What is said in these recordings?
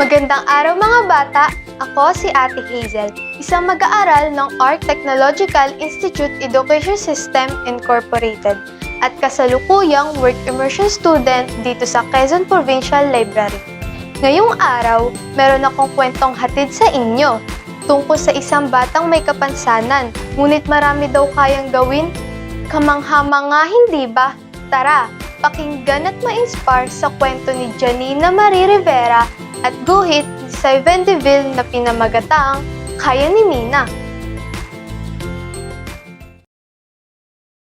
Magandang araw mga bata! Ako si Ate Hazel, isang mag-aaral ng Art Technological Institute Education System Incorporated at kasalukuyang work immersion student dito sa Quezon Provincial Library. Ngayong araw, meron akong kwentong hatid sa inyo tungkol sa isang batang may kapansanan, ngunit marami daw kayang gawin. Kamangha-manga, hindi ba? Tara, pakinggan at ma-inspire sa kwento ni Janina Marie Rivera at guhit ni Saiven Deville na pinamagataang Kaya ni Mina.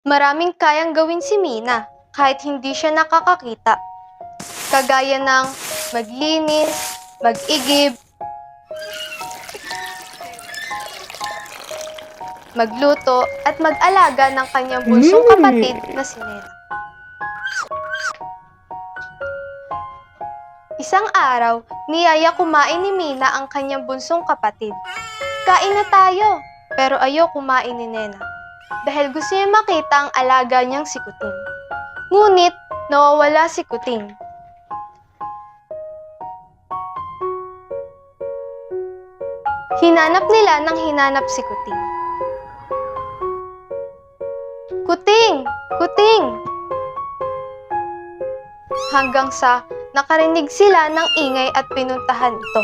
Maraming kayang gawin si Mina kahit hindi siya nakakakita. Kagaya ng maglinis, mag-igib, magluto at mag-alaga ng kanyang bunsong Mm. kapatid na si Nena. Isang araw, niyaya kumain ni Mina ang kanyang bunsong kapatid. Kain na tayo, pero ayaw kumain ni Nena dahil gusto niya makita ang alaga niyang si Kuting. Ngunit, nawawala si Kuting. Hinanap nila ng hinanap si Kuting. Kuting! Kuting! Hanggang sa nakarinig sila ng ingay at pinuntahan ito.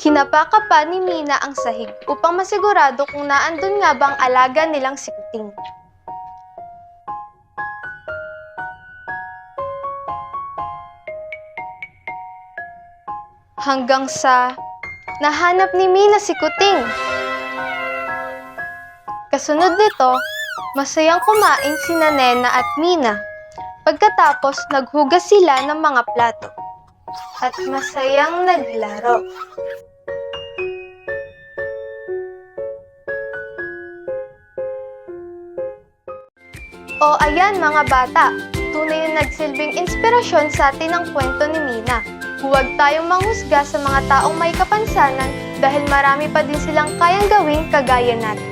Kinapaka pa ni Mina ang sahig upang masigurado kung naandun nga bang alaga nilang si Kuting. Hanggang sa nahanap ni Mina si Kuting. Kasunod nito, masayang kumain si Nena at Mina. Pagkatapos, naghugas sila ng mga plato. At masayang naglaro. O ayan mga bata, tunay na nagsilbing inspirasyon sa atin ang kwento ni Mina. Huwag tayong manghusga sa mga taong may kapansanan dahil marami pa din silang kayang gawin kagaya natin.